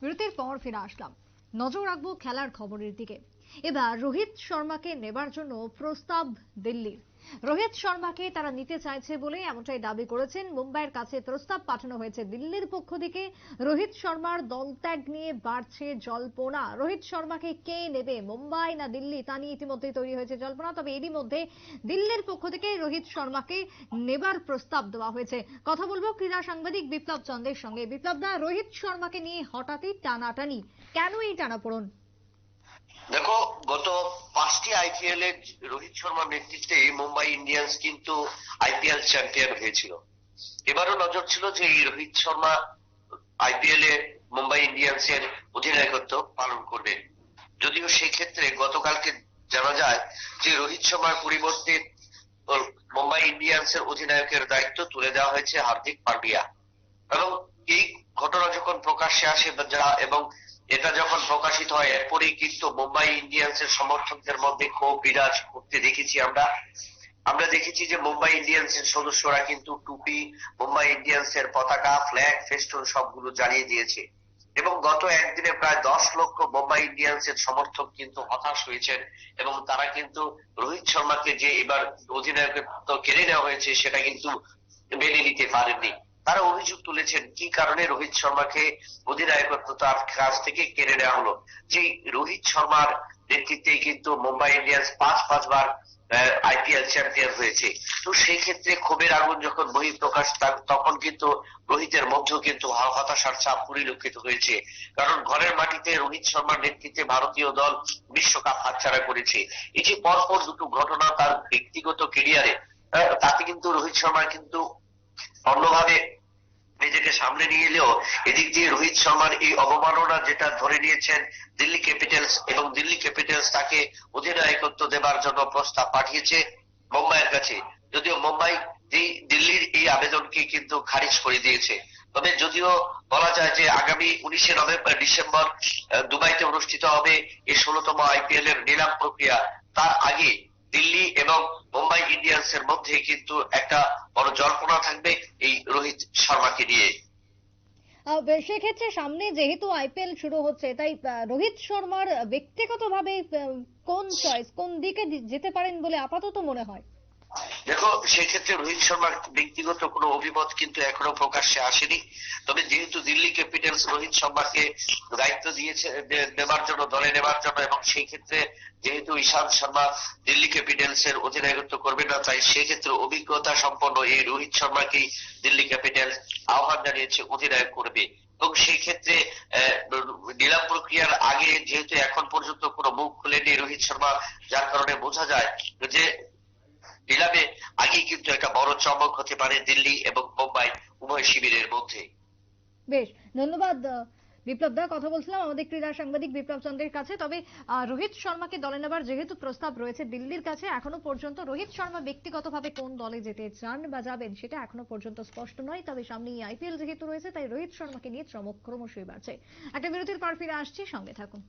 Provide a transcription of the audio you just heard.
বিরতির পর ফিরে আসলাম। নজর রাখব খেলার খবরের দিকে। এবার রোহিত শর্মাকে নেবার জন্য প্রস্তাব দিল্লির। রোহিত শর্মাকে তারা নিতে চাইছে বলে এমনটাই দাবি করেছেন। মুম্বাইয়ের কাছে প্রস্তাব পাঠানো হয়েছে দিল্লির পক্ষ থেকে। রোহিত শর্মার দলত্যাগ নিয়ে বাড়ছে জল্পনা। রোহিত শর্মাকে কে নেবে? মুম্বাই না দিল্লি? তা নিয়ে ইতিমধ্যেই তৈরি হয়েছে জল্পনা। তবে এরই মধ্যে দিল্লির পক্ষ থেকে রোহিত শর্মাকে নেবার প্রস্তাব দেওয়া হয়েছে। কথা বলব ক্রীড়া সাংবাদিক বিপ্লব চন্দ্রের সঙ্গে। বিপ্লব দা, রোহিত শর্মাকে নিয়ে হঠাৎই টানাটানি। কেন এই টানাপোড়ন দেখো গত পাঁচটি আইপিএল এ রোহিত শর্মার নেতৃত্বে মুম্বাই ইন্ডিয়ান্স কিন্তু আইপিএল চ্যাম্পিয়ন হয়েছিল। এবারও নজর ছিল যে এই রোহিত শর্মা আইপিএল এ মুম্বাই ইন্ডিয়ান্স এর অধিনায়কত্ব পালন করবেন যদিও সেই ক্ষেত্রে গতকালকে জানা যায় যে রোহিত শর্মার পরিবর্তে মুম্বাই ইন্ডিয়ান্স এর অধিনায়কের দায়িত্ব তুলে দেওয়া হয়েছে হার্দিক পান্ডিয়া। এবং এই ঘটনা যখন প্রকাশ্যে আসে যা এবং এটা যখন প্রকাশিত হয়, এরপরেই কিন্তু মুম্বাই ইন্ডিয়ান্সের সমর্থকদের মধ্যে ক্ষোভ, বিরাজ করতে দেখেছি আমরা। আমরা দেখেছি যে মুম্বাই ইন্ডিয়ান্সের সদস্যরা কিন্তু টুপি, মুম্বাই ইন্ডিয়ান্সের পতাকা, ফ্ল্যাগ, ফেস্টুন সবগুলো জ্বালিয়ে দিয়েছে। এবং গত একদিনে প্রায় দশ লক্ষ মুম্বাই ইন্ডিয়ান্সের সমর্থক কিন্তু হতাশ হয়েছেন এবং তারা কিন্তু রোহিত শর্মাকে যে এবার অধিনায়কত্ব কেড়ে নেওয়া হয়েছে, সেটা কিন্তু মেনে নিতে পারেননি। তারা অভিযোগ তুলেছেন, কি কারণে রোহিত শর্মাকে অধিনায়কত্ব তার কাছ থেকে কেড়ে নেওয়া হলো? যে রোহিত শর্মার নেতৃত্বে কিন্তু মুম্বাই ইন্ডিয়ান্স পাঁচ, পাঁচবার আইপিএল চ্যাম্পিয়ন হয়েছে। তো সেই ক্ষেত্রে ক্ষোভের আগুন যখন বহিঃপ্রকাশ তা- তখন কিন্তু রোহিতের মধ্যেও কিন্তু হতাশার চাপ পরিলক্ষিত হয়েছে। কারণ ঘরের মাটিতে রোহিত শর্মার নেতৃত্বে ভারতীয় দল বিশ্বকাপ হাতছাড়া করেছে। এই যে পরপর দুটো ঘটনা তার ব্যক্তিগত কেরিয়ারে তাতে কিন্তু রোহিত শর্মা কিন্তু অন্যভাবে নিজেকে সামনে নিয়ে এলেও এদিক দিয়ে রোহিত শর্মার এই অবমাননা যেটা ধরে নিয়েছেন দিল্লি ক্যাপিটালস এবং দিল্লি ক্যাপিটালস তাকে অধিনায়কত্ব দেবার জন্য প্রস্তাব পাঠিয়েছে মুম্বাইয়ের কাছে। যদিও মুম্বাই দিল্লির এই আবেদনকে কিন্তু খারিজ করে দিয়েছে। তবে যদিও বলা যায় যে আগামী উনিশে নভেম্বর ডিসেম্বর দুবাইতে অনুষ্ঠিত হবে এই ষোলতম আইপিএল এর নিলাম প্রক্রিয়া, তার আগে দিল্লি এবং ইন্ডিয়ান্স এর মধ্যে কিন্তু একটা বড় জল্পনা থাকবে এই রোহিত শর্মাকে নিয়ে। সেক্ষেত্রে সামনে যেহেতু আইপিএল শুরু হচ্ছে, তাই রোহিত শর্মার ব্যক্তিগতভাবে কোন চয়েস কোন দিকে যেতে পারেন বলে আপাতত মনে হয়? দেখো, সেক্ষেত্রে রোহিত শর্মার ব্যক্তিগত কোনো অভিমত কিন্তু এখনও প্রকাশ্যে আসেনি। তবে যেহেতু দিল্লি ক্যাপিটালস রোহিত শর্মাকে দায়িত্ব দিয়েছে দেবার জন্য, দলে নেবার জন্য, এবং সেই ক্ষেত্রে যেহেতু ঈশান্ত শর্মা দিল্লি ক্যাপিটালস এর অধিনায়কত্ব করবে না, তাই সেক্ষেত্রে অভিজ্ঞতা সম্পন্ন এই রোহিত শর্মাকেই দিল্লি ক্যাপিটালস আহ্বান জানিয়েছে, অধিনায়ক করবে। এবং সেই ক্ষেত্রে নিলাম প্রক্রিয়ার আগে যেহেতু এখন পর্যন্ত কোনো মুখ খুলেনি রোহিত শর্মা, যার কারণে বোঝা যায় যে নিলামে আগেই কিন্তু একটা বড় চমক হতে পারে দিল্লি এবং মুম্বাই উভয় শিবিরের মধ্যে। বেশ, ধন্যবাদ বিপ্লব দা। কথা বলছিলাম আমাদের ক্রীড়া সাংবাদিক বিপ্লব চন্দ্রের কাছে। তবে রোহিত শর্মাকে দলে নেবার যেহেতু প্রস্তাব রয়েছে দিল্লির কাছে, এখনও পর্যন্ত রোহিত শর্মা ব্যক্তিগতভাবে কোন দলে যেতে চান বা যাবেন সেটা এখনও পর্যন্ত স্পষ্ট নয়। তবে সামনে আইপিএল যেহেতু রয়েছে, তাই রোহিত শর্মাকে নিয়ে চমক ক্রমশই বাড়ছে। একটা বিরতির পর ফিরে আসছি, সঙ্গে থাকুন।